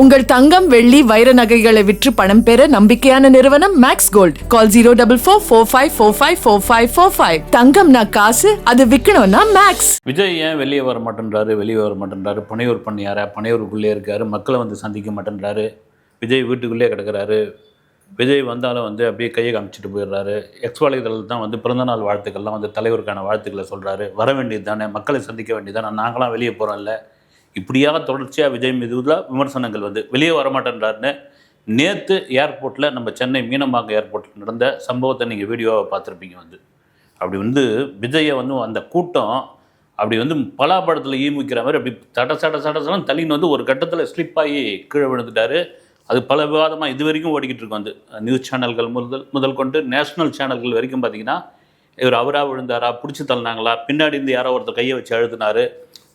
உங்கள் தங்கம் வெள்ளி வைர நகைகளை விற்று பணம் பெற நம்பிக்கையான நிறுவனம் Max Gold call zero double four four five four five four five four five தங்கம்னா காசு அது விற்கணும்னா மேக்ஸ் விஜய் ஏன் வெளியே வர மாட்டேன்றாரு? வெளியே வர மாட்டேன்றாரு. பனையூர் பண்ணியாரா? பனையூருக்குள்ளே இருக்காரு. மக்களை வந்து சந்திக்க மாட்டேன்றாரு. விஜய் வீட்டுக்குள்ளே கிடக்கிறாரு. விஜய் வந்தாலும் வந்து அப்படியே கையை காமிச்சிட்டு போயிடுறாரு. எக்ஸ் வலைதளத்தில் தான் வந்து பிறந்தநாள் வாழ்த்துக்கள்லாம் வந்து தலைவருக்கான வாழ்த்துக்களை சொல்கிறாரு வர வேண்டியது தானே. மக்களை சந்திக்க வேண்டியது தானே. நாங்களாம் வெளியே போகிறோம்ல இப்படியாக தொடர்ச்சியாக விஜய் மீதுல விமர்சனங்கள் வந்து வெளியே வரமாட்டேன்றாருன்னு நேற்று ஏர்போர்ட்டில் நம்ம சென்னை மீனம்பாக்கம் ஏர்போர்ட்டில் நடந்த சம்பவத்தை நீங்கள் வீடியோவை பார்த்துருப்பீங்க வந்து. அப்படி வந்து விஜயை வந்து அந்த கூட்டம் அப்படி வந்து பலாப்பழத்தில் ஈமிக்கிற மாதிரி அப்படி சட சட சடம் தள்ளின்னு வந்து ஒரு கட்டத்தில் ஸ்லிப் ஆகி கீழே விழுந்துட்டாரு. அது பல விவாதமாக இது வரைக்கும் ஓடிக்கிட்டு இருக்கு வந்து. நியூஸ் சேனல்கள் முதல் முதல் கொண்டு நேஷனல் சேனல்கள் வரைக்கும் பார்த்தீங்கன்னா இவர் அவராக விழுந்தாரா பிடிச்சி தள்ளினாங்களா பின்னாடி இருந்து யாரோ ஒருத்தர் கையை வச்சு அழுதுனாரு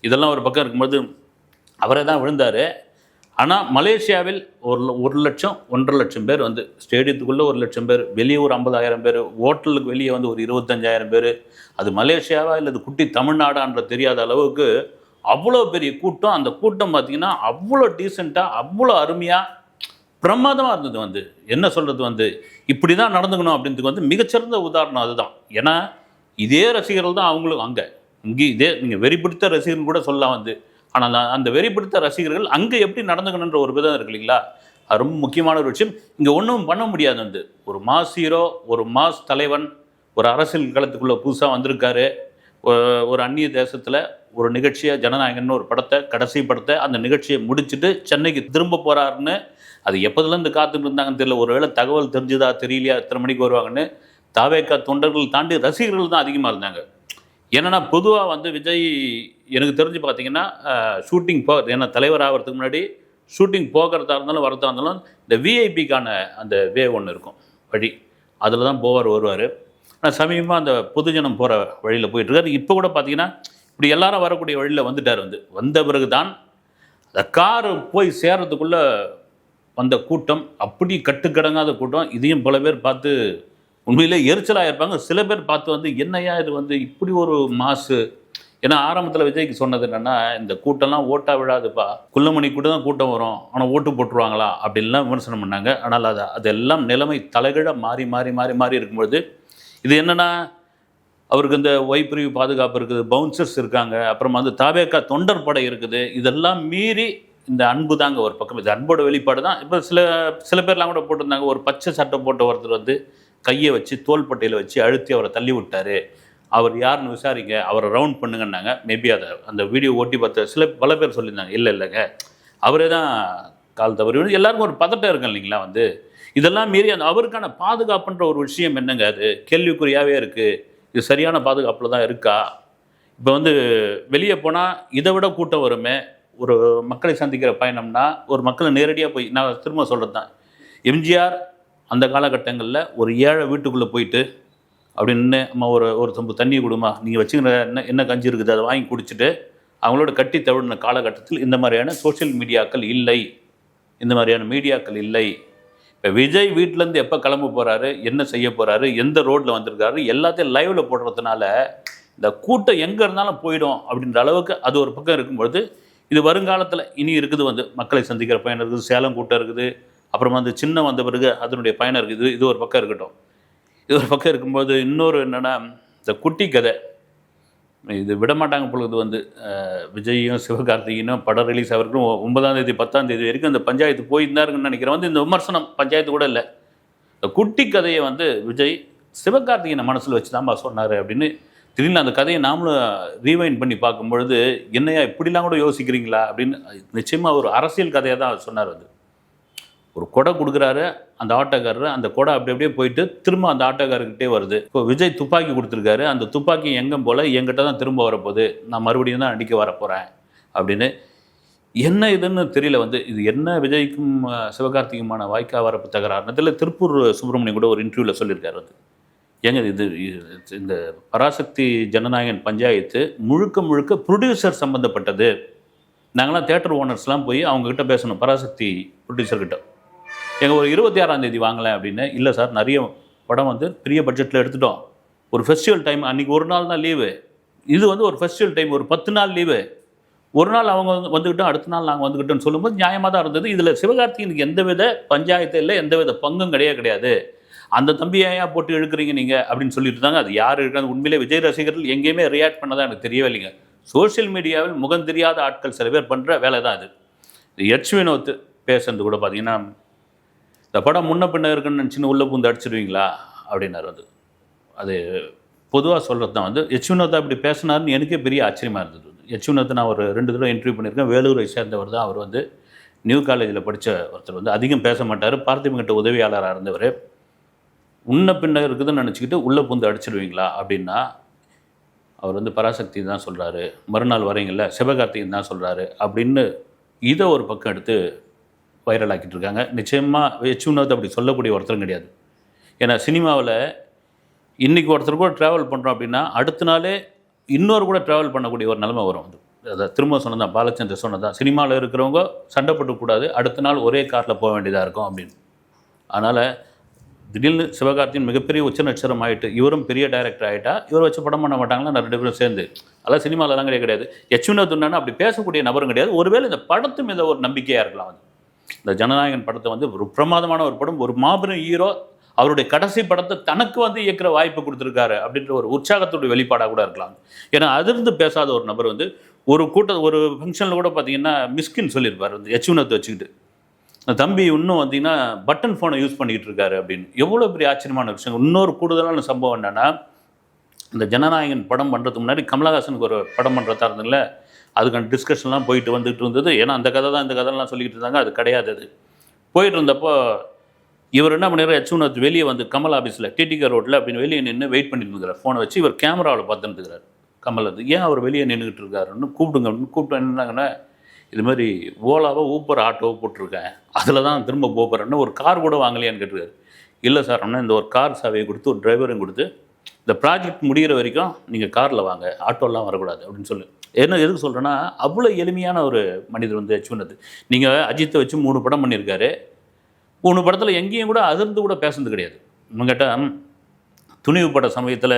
இதெல்லாம் ஒரு பக்கம் இருக்கும்போது அவரே தான் விழுந்தார். ஆனால் மலேசியாவில் ஒரு ஒரு லட்சம் ஒன்றரை லட்சம் பேர் வந்து ஸ்டேடியத்துக்குள்ளே ஒரு லட்சம் பேர் வெளியே ஒரு ஐம்பதாயிரம் பேர் ஹோட்டலுக்கு வெளியே வந்து ஒரு இருபத்தஞ்சாயிரம் பேர். அது மலேசியாவா இல்லை குட்டி தமிழ்நாடான்ற தெரியாத அளவுக்கு அவ்வளோ பெரிய கூட்டம். அந்த கூட்டம் பார்த்தீங்கன்னா அவ்வளோ டீசெண்டாக அவ்வளோ அருமையாக பிரமாதமாக இருந்தது வந்து. என்ன சொல்கிறது வந்து? இப்படி தான் நடந்துக்கணும் அப்படின்றதுக்கு வந்து மிகச்சிறந்த உதாரணம் அதுதான். ஏன்னா இதே ரசிகர்கள் தான் அவங்களும் அங்கே. இங்கே இதே நீங்கள் வெறி பிடித்த ரசிகர்கள் கூட சொல்லலாம் வந்து. ஆனால் அந்த வெறி பிடித்த ரசிகர்கள் அங்கே எப்படி நடந்துக்கணுன்ற ஒரு விதம் இருக்கு இல்லைங்களா? அது ரொம்ப முக்கியமான ஒரு விஷயம். இங்கே ஒன்றும் பண்ண முடியாது வந்து. ஒரு மாஸ் ஹீரோ ஒரு மாஸ் தலைவன் ஒரு அரசியல் களத்துக்குள்ளே புதுசாக வந்திருக்காரு. ஒரு- ஒரு அந்நிய தேசத்தில் ஒரு நிகழ்ச்சியை ஜனநாயகன்னு ஒரு படத்தை கடைசி படத்தை அந்த நிகழ்ச்சியை முடிச்சுட்டு சென்னைக்கு திரும்ப போகிறாருன்னு அது எப்போதுலேருந்து காத்துட்டு இருந்தாங்கன்னு தெரியல. ஒருவேளை தகவல் தெரிஞ்சுதா தெரியலையா எத்தனை மணிக்கு வருவாங்கன்னு தாவேக்கா தொண்டர்கள் தாண்டி ரசிகர்கள் தான் அதிகமாக இருந்தாங்க. என்னென்னா பொதுவாக வந்து விஜய் எனக்கு தெரிஞ்சு பார்த்தீங்கன்னா ஷூட்டிங் போகிறது ஏன்னா தலைவர் ஆகிறதுக்கு முன்னாடி ஷூட்டிங் போகிறதா இருந்தாலும் வரதா இருந்தாலும் இந்த விஐபிக்கான அந்த வே ஒன்று இருக்கும். வழி. அதில் தான் போவார் வருவார். ஆனால் சமீபமாக அந்த பொதுஜனம் போகிற வழியில் போயிட்டுருக்காரு. இப்போ கூட பார்த்தீங்கன்னா இப்படி எல்லாரும் வரக்கூடிய வழியில் வந்துட்டார் வந்து. வந்த பிறகு தான் அந்த கார் போய் சேர்றதுக்குள்ளே வந்த கூட்டம் அப்படி கட்டுக்கடங்காத கூட்டம். இதையும் பல பேர் பார்த்து உண்மையிலே எரிச்சலாக இருப்பாங்க. சில பேர் பார்த்து வந்து என்னையா இது வந்து இப்படி ஒரு மாசு? ஏன்னா ஆரம்பத்தில் விஜய்க்கு சொன்னது என்னென்னா இந்த கூட்டம்லாம் ஓட்டா விழாதுப்பா. குள்ளமணி கூட தான் கூட்டம் வரும். ஆனால் ஓட்டு போட்டுருவாங்களா? அப்படின்லாம் விமர்சனம் பண்ணாங்க. ஆனால் அது அதெல்லாம் நிலைமை தலைகீழ மாறி மாறி மாறி மாறி இருக்கும்பொழுது இது என்னென்னா அவருக்கு இந்த ஒய்பிரிவு பாதுகாப்பு இருக்குது பவுன்சர்ஸ் இருக்காங்க. அப்புறமா வந்து தாவேக்கா தொண்டர் படை இருக்குது. இதெல்லாம் மீறி இந்த அன்பு தாங்க ஒரு பக்கம். இது அன்போட வெளிப்பாடு தான். இப்போ சில சில பேர்லாம் கூட போட்டிருந்தாங்க. ஒரு பச்சை சட்டை போட்ட ஒருத்தர் வந்து கையை வச்சு தோள்பட்டையில் வச்சு அழுத்தி அவரை தள்ளி விட்டார். அவர் யாருன்னு விசாரிங்க அவரை ரவுண்ட் பண்ணுங்கன்னாங்க. மேபி அதை அந்த வீடியோ ஓட்டி பார்த்த சில பல பேர் சொல்லியிருந்தாங்க. இல்லை இல்லைங்க. அவரே தான் கால் தவறி எல்லாருக்கும் ஒரு பதட்டம் இருக்கும் இல்லைங்களா வந்து? இதெல்லாம் மீறி அந்த அவருக்கான பாதுகாப்புன்ற ஒரு விஷயம் என்னங்க அது? கேள்விக்குறியாகவே இருக்குது இது சரியான பாதுகாப்பில் தான் இருக்கா? இப்போ வந்து வெளியே போனால் இதை விட கூட்டம் வருமே? ஒரு மக்களை சந்திக்கிற பயணம்னா ஒரு மக்களை நேரடியாக போய் நான் திரும்ப சொல்கிறது தான் எம்ஜிஆர் அந்த காலகட்டங்களில் ஒரு ஏழை வீட்டுக்குள்ளே போயிட்டு அப்படி நின்று அம்மா ஒரு ஒரு சொம்பு தண்ணி கொடுமா நீங்கள் வச்சுக்கிற என்ன என்ன கஞ்சி இருக்குது அதை வாங்கி குடிச்சிட்டு அவங்களோட கட்டி தவிடின காலகட்டத்தில் இந்த மாதிரியான சோஷியல் மீடியாக்கள் இல்லை. இந்த மாதிரியான மீடியாக்கள் இல்லை. இப்போ விஜய் வீட்டிலேருந்து எப்போ கிளம்ப போகிறாரு என்ன செய்ய போகிறாரு எந்த ரோட்டில் வந்திருக்காரு எல்லாத்தையும் லைவில் போடுறதுனால இந்த கூட்டம் எங்கே இருந்தாலும் போயிடும் அப்படின்ற அளவுக்கு அது ஒரு பக்கம் இருக்கும்பொழுது இது வருங்காலத்தில் இனி இருக்குது வந்து மக்களை சந்திக்கிற பயணம் இருக்குது சேலம் கூட்டம் இருக்குது அப்புறமா வந்து சின்ன வந்த பிறகு அதனுடைய பயணம் இருக்குது இது ஒரு பக்கம் இருக்கட்டும். இது ஒரு பக்கம் இருக்கும்போது இன்னொரு என்னென்னா இந்த குட்டி கதை. இது விடமாட்டாங்க பொழுது வந்து. விஜயும் சிவகார்த்திகேயனும் படம் ரிலீஸ் ஆகிறதுக்கும் ஒன்பதாம் தேதி பத்தாம் தேதி வரைக்கும் அந்த பஞ்சாயத்து போயிருந்தாருங்கன்னு நினைக்கிறேன். வந்து இந்த விமர்சனம் பஞ்சாயத்து கூட இல்லை. இந்த குட்டி கதையை வந்து விஜய் சிவகார்த்திகேயனை மனசில் வச்சு தான்ப்பா சொன்னார் அப்படின்னு திடீர்னு அந்த கதையை நாமளும் ரீவைண்ட் பண்ணி பார்க்கும்பொழுது என்னையா இப்படிலாம் கூட யோசிக்கிறீங்களா? அப்படின்னு நிச்சயமாக ஒரு அரசியல் கதையை தான் சொன்னார் அது. ஒரு கொடை கொடுக்குறாரு அந்த ஆட்டோக்காரர் அந்த கொடை அப்படி அப்படியே போயிட்டு திரும்ப அந்த ஆட்டோக்காரர்கிட்டே வருது. இப்போ விஜய் துப்பாக்கி கொடுத்துருக்காரு அந்த துப்பாக்கி எங்கே போல் என்கிட்ட தான் திரும்ப வரப்போகுது. நான் மறுபடியும் தான் அடிக்க வரப்போகிறேன் அப்படின்னு. என்ன இதுன்னு தெரியல வந்து இது என்ன விஜய்க்கும் சிவகார்த்திகுமான வாய்க்கா வரப்பு தகராறு திருப்பூர் சுப்பிரமணியம் கூட ஒரு இன்டர்வியூவில் சொல்லியிருக்காரு வந்து. ஏங்க இது இது- இந்த பராசக்தி ஜனநாயகன் பஞ்சாயத்து முழுக்க முழுக்க ப்ரொடியூசர் சம்மந்தப்பட்டது நாங்களாம் தேட்டர் ஓனர்ஸ்லாம் போய் அவங்கக்கிட்ட பேசணும் பராசக்தி ப்ரொடியூசர்கிட்ட எங்கள் ஒரு இருபத்தி ஆறாம் தேதி வாங்கலை அப்படின்னு இல்லை சார் நிறைய படம் வந்து பெரிய பட்ஜெட்டில் எடுத்துட்டோம். ஒரு ஃபெஸ்டிவல் டைம் அன்றைக்கி ஒரு நாள் தான் லீவு இது வந்து ஒரு ஃபெஸ்டிவல் டைம் ஒரு பத்து நாள் லீவு ஒரு நாள் அவங்க வந்து- வந்துக்கிட்டோம் அடுத்த நாள் நாங்கள் வந்துக்கிட்டோம்னு சொல்லும்போது நியாயமாக தான் இருந்தது. இதில் சிவகார்த்திகனுக்கு எந்தவித பஞ்சாயத்து இல்லை எந்தவித பங்கும் கிடையாது கிடையாது. அந்த தம்பியை ஏன் போட்டு இழுக்கிறீங்க நீங்கள் அப்படின்னு சொல்லிட்டு இருந்தாங்க. அது யார் இருக்கிறது? உண்மையிலே விஜய் ரசிகர்கள் எங்கேயுமே ரியாக்ட் பண்ணதான் எனக்கு தெரியவே இல்லைங்க. சோஷியல் மீடியாவில் முகம் தெரியாத ஆட்கள் சில பேர் பண்ணுற வேலை தான் அது இது எச் வினோத் பேசுறது கூட பார்த்தீங்கன்னா இந்த படம் முன்ன பின்ன இருக்குன்னு நினச்சின்னு உள்ளே பூந்து அடிச்சிடுவீங்களா அப்படின்னாரு அது. அது பொதுவாக சொல்கிறது தான் வந்து எச் அப்படி பேசினாருன்னு எனக்கே பெரிய ஆச்சரியமாக இருந்தது எச் நான் ஒரு ரெண்டு தடவை இன்டர்வியூ பண்ணியிருக்கேன். வேலூரை சேர்ந்தவர் தான். அவர் வந்து நியூ காலேஜில் படித்த ஒருத்தர் வந்து அதிகம் பேச மாட்டார். பார்த்திபங்கிட்ட உதவியாளராக இருந்தவர். உன்ன பின்ன இருக்குதுன்னு நினச்சிக்கிட்டு உள்ளே பூந்து அடிச்சிடுவீங்களா அப்படின்னா அவர் வந்து பராசக்தி தான் சொல்கிறாரு மறுநாள் வரீங்கள சிவகார்த்திகன் தான் சொல்கிறாரு அப்படின்னு இதை ஒரு பக்கம் எடுத்து வைரல் ஆக்கிட்டு இருக்காங்க நிச்சயமாக எச்சுனது அப்படி சொல்லக்கூடிய ஒருத்தரும் கிடையாது. ஏன்னா சினிமாவில் இன்றைக்கி ஒருத்தர் கூட ட்ராவல் பண்ணுறோம் அப்படின்னா அடுத்த நாளே இன்னொரு கூட ட்ராவல் பண்ணக்கூடிய ஒரு நிலைமை வரும். அது அதை திரும்ப சொன்னதான் பாலச்சந்தர் சொன்னதான் சினிமாவில் இருக்கிறவங்க சண்டைப்படக்கூடாது அடுத்த நாள் ஒரே காரில் போக வேண்டியதாக இருக்கும் அப்படின்னு. அதனால் திடீர்னு சிவகார்த்தியின் மிகப்பெரிய உச்ச நட்சத்திரம் ஆகிட்டு இவரும் பெரிய டைரக்டர் ஆகிட்டா இவரை வச்சு படம் பண்ண மாட்டாங்களா? நான் ரெண்டு பேரும் சேர்ந்து. அதெல்லாம் சினிமாவிலலாம் கிடையாது. கிடையாது யச்சுனத்துன்னா அப்படி பேசக்கூடிய நபரும் கிடையாது. ஒருவேளை இந்த படத்து மீத ஒரு நம்பிக்கையாக இருக்கலாம் அது. இந்த ஜனநாயகன் படத்தை வந்து ஒரு பிரமாதமான ஒரு படம் ஒரு மாபெரும் ஹீரோ அவருடைய கடைசி படத்தை தனக்கு வந்து இயக்கிற வாய்ப்பு கொடுத்துருக்காரு அப்படின்ற ஒரு உற்சாகத்தோட வெளிப்பாடாக கூட இருக்கலாம். ஏன்னா அதிர்ந்து பேசாத ஒரு நபர் வந்து ஒரு கூட்ட ஒரு ஃபங்க்ஷனில் கூட பார்த்தீங்கன்னா மிஸ்கின் சொல்லியிருப்பார் வந்து யச்சுனத்தை வச்சுக்கிட்டு. தம்பி இன்னும் வந்தீங்கன்னா பட்டன் ஃபோனை யூஸ் பண்ணிக்கிட்டு இருக்காரு அப்படின்னு. எவ்வளோ பெரிய ஆச்சரியமான விஷயம் இன்னொரு கூடுதலான சம்பவம் என்னென்னா இந்த ஜனநாயகன் படம் பண்ணுறதுக்கு முன்னாடி கமலஹாசனுக்கு ஒரு படம் பண்ணுறதா இருந்ததுல அதுக்கான டிஸ்கஷன்லாம் போயிட்டு வந்துட்டு இருந்தது. ஏன்னா அந்த கதை தான் இந்த கதைலாம் சொல்லிக்கிட்டு இருந்தாங்க. அது கிடையாது அது. போயிட்டு இருந்தப்போ இவர் என்ன பண்ணிடுறாரு? யச்சுனத் வெளியே வந்து கமல் ஆஃபீஸில் டிடிகே ரோட்டில் அப்படின்னு வெளியே நின்று வெயிட் பண்ணிட்டு இருக்கிறார் ஃபோனை வச்சு இவர் கேமராவில் பார்த்துட்டு இருக்கிறார் கமல் அது ஏன் அவர் வெளியே நின்றுக்கிட்டு இருக்காருன்னு கூப்பிடுங்க. அப்படின்னு கூப்பிட்டு என்னன்னாங்கன்னா இது மாதிரி ஓலாவோ ஊப்பர் ஆட்டோவோ போட்டிருக்கேன். அதில் தான் திரும்ப போகிறேன்னு ஒரு கார் கூட வாங்கலையான்னு கேட்டிருக்காரு. இல்லை சார் அப்படின்னா இந்த ஒரு கார் சாவியை கொடுத்து ஒரு டிரைவரையும் கொடுத்து இந்த ப்ராஜெக்ட் முடிகிற வரைக்கும் நீங்கள் காரில் வாங்க ஆட்டோலாம் வரக்கூடாது அப்படின்னு சொல்லு. என்ன எதுக்கு சொல்கிறேன்னா அவ்வளோ எளிமையான ஒரு மனிதர் வந்து அச்சுனது நீங்கள் அஜித்தை வச்சு மூணு படம் பண்ணியிருக்காரு. மூணு படத்தில் எங்கேயும் கூட அதிர்ந்து கூட பேசுனது கிடையாது. இன்னும் கேட்டால் துணிவு பட சமயத்தில்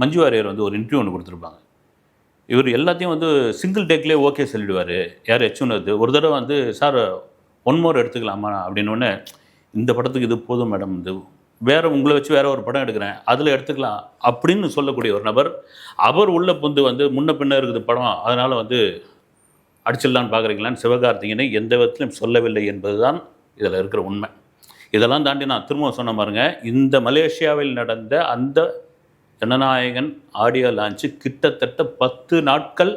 மஞ்சு வாரியர் வந்து ஒரு இன்டர்வியூ ஒன்று கொடுத்துருப்பாங்க. இவர் எல்லாத்தையும் வந்து சிங்கிள் டேக்லேயே ஓகே சொல்லிடுவார். யார் அச்சுனது ஒரு தடவை வந்து சார் ஒன் மோர் எடுத்துக்கலாமா? அப்படின்னு இந்த படத்துக்கு இது போதும் மேடம். இது வேற உங்களை வச்சு வேற ஒரு படம் எடுக்கிறேன். அதில் எடுத்துக்கலாம் அப்படின்னு சொல்லக்கூடிய ஒரு நபர் அவர் உள்ள புந்து வந்து முன்ன பின்ன இருக்குது படம் அதனால் வந்து அடிச்சிடலான்னு பார்க்குறீங்களான்னு சிவகார்த்திகனை எந்த விதத்திலும் சொல்லவில்லை என்பதுதான் இதில் இருக்கிற உண்மை. இதெல்லாம் தாண்டி நான் திரும்ப சொன்ன பாருங்க இந்த மலேசியாவில் நடந்த அந்த ஜனநாயகன் ஆடியோ லான்ச்சு கிட்டத்தட்ட பத்து நாட்கள்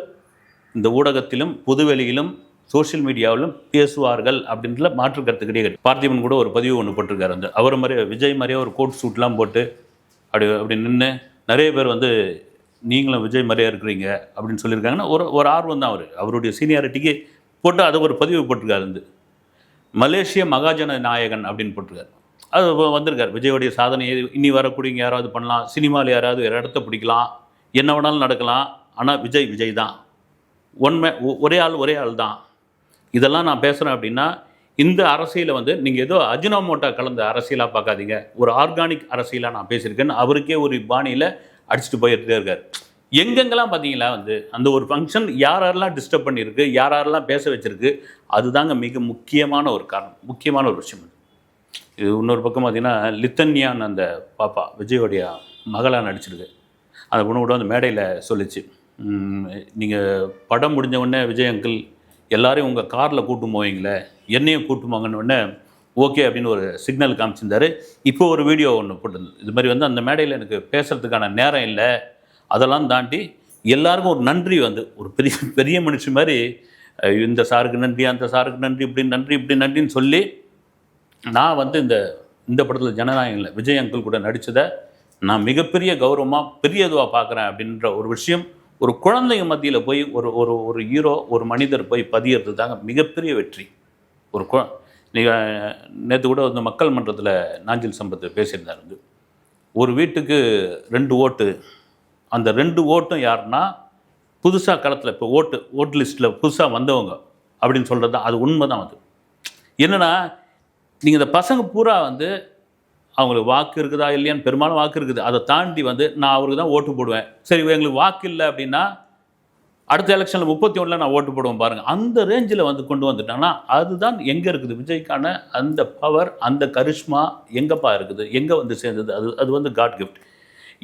இந்த ஊடகத்திலும் புதுவெளியிலும் சோஷியல் மீடியாவிலும் பேசுவார்கள் அப்படின்ற மாற்று கருத்து கிடையாது. பார்த்திபன் கூட ஒரு பதிவு ஒன்று போட்டிருக்காரு. அந்த அவர் மாதிரியே விஜய் மாதிரியே ஒரு கோட் சூட்லாம் போட்டு அப்படி அப்படி நின்று நிறைய பேர் வந்து நீங்களும் விஜய் மாதிரியே இருக்கிறீங்க அப்படின்னு சொல்லியிருக்காங்கன்னா ஒரு ஒரு ஆர்வம் தான் அவர். அவருடைய சீனியாரிட்டிக்கு போட்டு அதை ஒரு பதிவு போட்டிருக்காரு வந்து. மலேசிய மகாஜன நாயகன் அப்படின்னு போட்டிருக்காரு. அது வந்திருக்கார். விஜயோடைய சாதனையை இனி வரக்கூடியவங்க யாராவது பண்ணலாம். சினிமாவில் யாராவது வேறு இடத்த பிடிக்கலாம். என்ன வேணாலும் நடக்கலாம். ஆனால் விஜய் விஜய் தான். ஒன்மை ஒ- ஒரே ஆள் ஒரே ஆள் தான் இதெல்லாம் நான் பேசுகிறேன் அப்படின்னா இந்த அரசியலை வந்து நீங்கள் ஏதோ அஜினோமோட்டா கலந்த அரசியலாக பார்க்காதீங்க. ஒரு ஆர்கானிக் அரசியலாக நான் பேசியிருக்கேன்னு அவருக்கே ஒரு பாணியில் அடிச்சுட்டு போயிட்டே இருக்கார். எங்கெங்கெல்லாம் பார்த்தீங்களா வந்து அந்த ஒரு ஃபங்க்ஷன் யார் யாரெல்லாம் டிஸ்டர்ப் பண்ணியிருக்கு யார் யாரெல்லாம் பேச வச்சிருக்கு அதுதாங்க மிக முக்கியமான ஒரு காரணம் முக்கியமான ஒரு விஷயம் இது. இது இன்னொரு பக்கம் பார்த்தீங்கன்னா லித்தன்யான் அந்த பாப்பா விஜயோடைய மகளாக நடிச்சிருக்கு. அந்த பொண்ணு கூட அந்த மேடையில் சொல்லிச்சு. நீங்கள் படம் முடிஞ்ச உடனே விஜய் அங்கிள் எல்லாரையும் உங்கள் காரில் கூட்டு போவீங்களே என்னையும் கூட்டு போங்கன்னு உடனே ஓகே அப்படின்னு ஒரு சிக்னல் காமிச்சிருந்தாரு. இப்போ ஒரு வீடியோ ஒன்று போட்டிருந்தது. இது மாதிரி வந்து அந்த மேடையில் எனக்கு பேசுகிறதுக்கான நேரம் இல்லை. அதெல்லாம் தாண்டி எல்லாருக்கும் ஒரு நன்றி வந்து ஒரு பெரிய பெரிய மனுஷன் மாதிரி இந்த சாருக்கு நன்றி அந்த சாருக்கு நன்றி இப்படி நன்றி இப்படி நன்றின்னு சொல்லி நான் வந்து இந்த இந்த படத்தில் ஜனநாயகனில் விஜய் அங்கிள் கூட நடித்ததை நான் மிகப்பெரிய கௌரவமாக பெரிய இதுவாக பார்க்குறேன் அப்படின்ற ஒரு விஷயம் ஒரு குழந்தைங்க மத்தியில் போய் ஒரு ஒரு ஒரு ஹீரோ ஒரு மனிதர் போய் பதியறது தாங்க மிகப்பெரிய வெற்றி. ஒரு கு நீங்கள் நேற்று கூட வந்து மக்கள் மன்றத்தில் நாஞ்சில் சம்பத்தை பேசியிருந்தார் வந்து. ஒரு வீட்டுக்கு ரெண்டு ஓட்டு. அந்த ரெண்டு ஓட்டும் யாருன்னா புதுசாக களத்தில் இப்போ ஓட்டு ஓட்டு லிஸ்ட்டில் புதுசாக வந்தவங்க அப்படின்னு சொல்கிறது தான் அது உண்மை தான் அது. என்னன்னா நீங்கள் இந்த பசங்க பூரா வந்து அவங்களுக்கு வாக்கு இருக்குதா இல்லையான்னு பெரும்பாலும் வாக்கு இருக்குது. அதை தாண்டி வந்து நான் அவருக்கு தான் ஓட்டு போடுவேன். சரி எங்களுக்கு வாக்கு இல்லை அப்படின்னா அடுத்த எலெக்ஷனில் முப்பத்தி ஒன்றில் நான் ஓட்டு போடுவேன் பாருங்கள் அந்த ரேஞ்சில் வந்து கொண்டு வந்துட்டாங்கன்னா அதுதான் எங்கே இருக்குது விஜய்க்கான அந்த பவர் அந்த கரிஷ்மா எங்கப்பா இருக்குது? எங்கே வந்து சேர்ந்தது? அது அது வந்து காட் கிஃப்ட்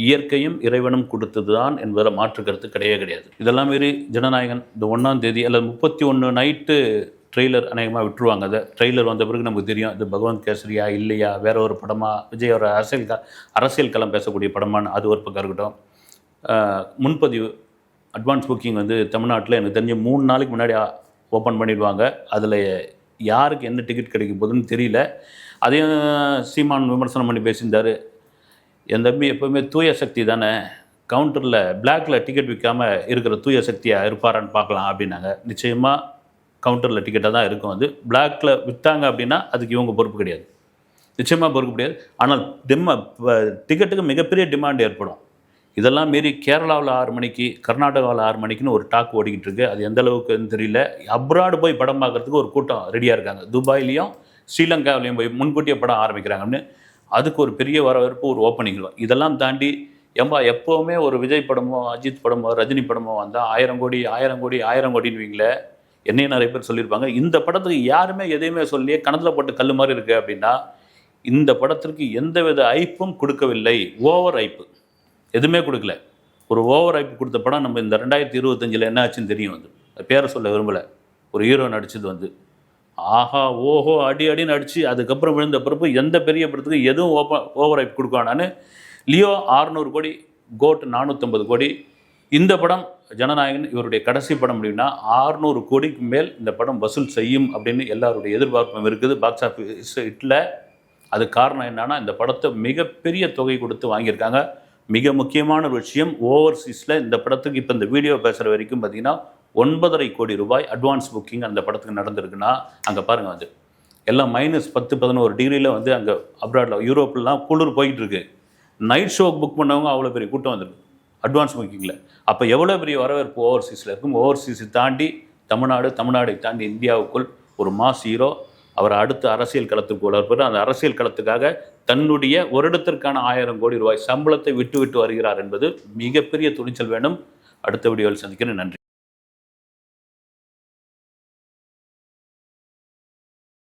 இயற்கையும் இறைவனும் கொடுத்தது தான் என்பதை மாற்று கருத்து கிடையவே கிடையாது. இதெல்லாம் மீறி ஜனநாயகன் இந்த ஒன்றாம் தேதி அல்லது முப்பத்தி ஒன்று நைட்டு ட்ரெய்லர் அநேகமாக விட்டுருவாங்க. அதை ட்ரெய்லர் வந்த பிறகு நமக்கு தெரியும் இது பகவந்த் கேசரியா இல்லையா வேற ஒரு படமா விஜய் ஒரு அரசியல் க அரசியல் களம் பேசக்கூடிய படமான்னு அது ஒரு பக்கம் இருக்கட்டும். முன்பதிவு அட்வான்ஸ் புக்கிங் வந்து தமிழ்நாட்டில் எனக்கு தெரிஞ்சு மூணு நாளைக்கு முன்னாடி ஓப்பன் பண்ணிடுவாங்க. அதில் யாருக்கு என்ன டிக்கெட் கிடைக்க போகுதுன்னு தெரியல. அதையும் சீமான் விமர்சனம் பண்ணி பேசியிருந்தார். என் தம்பி எப்போவுமே தூய சக்தி தானே. கவுண்டரில் பிளாக்ல டிக்கெட் விற்காம இருக்கிற தூய சக்தியாக இருப்பாரான்னு பார்க்கலாம் அப்படின்னாங்க. நிச்சயமாக கவுண்டரில் டிக்கெட்டாக தான் இருக்கும் அது. பிளாக்ல விற்றாங்க அப்படின்னா அதுக்கு இவங்க பொறுப்பு கிடையாது. நிச்சயமாக பொறுப்பு கிடையாது. ஆனால் டிம்ம டிக்கெட்டுக்கு மிகப்பெரிய டிமாண்ட் ஏற்படும். இதெல்லாம் மீறி கேரளாவில் ஆறு மணிக்கு கர்நாடகாவில் ஆறு மணிக்குன்னு ஒரு டாக் ஓடிக்கிட்டு இருக்கு. அது எந்த அளவுக்குன்னு தெரியல. அப்ராடு போய் படம் பார்க்கறதுக்கு ஒரு கூட்டம் ரெடியாக இருக்காங்க. துபாயிலையும் ஸ்ரீலங்காவிலையும் போய் முன்கூட்டியே படம் ஆரம்பிக்கிறாங்கன்னு அதுக்கு ஒரு பெரிய வரவேற்பு ஒரு ஓப்பனிங் இதெல்லாம் தாண்டி ஏம்பா எப்போவுமே ஒரு விஜய் படமோ அஜித் படமோ ரஜினி படமோ வந்தால் ஆயிரம் கோடி ஆயிரம் கோடி ஆயிரம் கோடின்னு வீங்களே என்னையும் நிறைய பேர் சொல்லியிருப்பாங்க இந்த படத்துக்கு யாருமே எதையுமே சொல்லியே கணத்தில் போட்டு கல் மாதிரி இருக்கு அப்படின்னா இந்த படத்திற்கு எந்தவித ஐப்பும் கொடுக்கவில்லை. Over hype. எதுவுமே கொடுக்கல. ஒரு ஓவர் ஐப்பு கொடுத்த படம் நம்ம இந்த ரெண்டாயிரத்தி இருபத்தஞ்சில் என்ன ஆச்சுன்னு தெரியும் வந்து பேரை சொல்ல விரும்பலை. ஒரு ஹீரோ நடிச்சது வந்து. ஆஹா ஓஹோ அடி அடின்னு அடிச்சு அதுக்கப்புறம் விழுந்த பிறப்பு எந்த பெரிய படத்துக்கு எதுவும் ஓப்ப ஓவர் ஐப் கொடுக்குவானான்னு லியோ 600 கோடி கோட் நானூற்றம்பது கோடி இந்த படம் ஜனநாயகன் இவருடைய கடைசி படம் அப்படின்னா 600 கோடிக்கு மேல் இந்த படம் வசூல் செய்யும் அப்படின்னு எல்லாருடைய எதிர்பார்ப்பும் இருக்குது. பாக்ஸ் ஆஃபீஸ் ஹிட்டில் அது காரணம் என்னன்னா இந்த படத்தை மிகப்பெரிய தொகை கொடுத்து வாங்கியிருக்காங்க. மிக முக்கியமான ஒரு விஷயம் ஓவர்சீஸில் இந்த படத்துக்கு இப்போ இந்த வீடியோ பேசுகிற வரைக்கும் பார்த்தீங்கன்னா ஒன்பதரை கோடி ரூபாய் அட்வான்ஸ் புக்கிங் அந்த படத்துக்கு நடந்திருக்குன்னா அங்கே பாருங்கள் வந்து. எல்லாம் மைனஸ் பத்து பதினோரு டிகிரியில் வந்து அங்கே அப்ராடில் யூரோப்லாம் குளிர் போயிட்டு இருக்கு. நைட் ஷோக்கு புக் பண்ணவங்க அவ்வளோ பெரிய கூட்டம் வந்திருக்கு. அட்வான்ஸ் புக்கிங்கில் அப்போ எவ்வளோ பெரிய வரவேற்பு ஓவர்சீஸில் இருக்கும்? ஓவர்சீஸை தாண்டி தமிழ்நாடு தமிழ்நாடை தாண்டி இந்தியாவுக்குள் ஒரு மாஸ் ஹீரோ அவர் அடுத்த அரசியல் களத்துக்கு வளர்ப்பது அந்த அரசியல் களத்துக்காக தன்னுடைய வருடத்திற்கான ஆயிரம் கோடி ரூபாய் சம்பளத்தை விட்டு விட்டு வருகிறார் என்பது மிகப்பெரிய துணிச்சல் வேண்டும். அடுத்த வீடியோவில் சந்திக்கிறேன். நன்றி.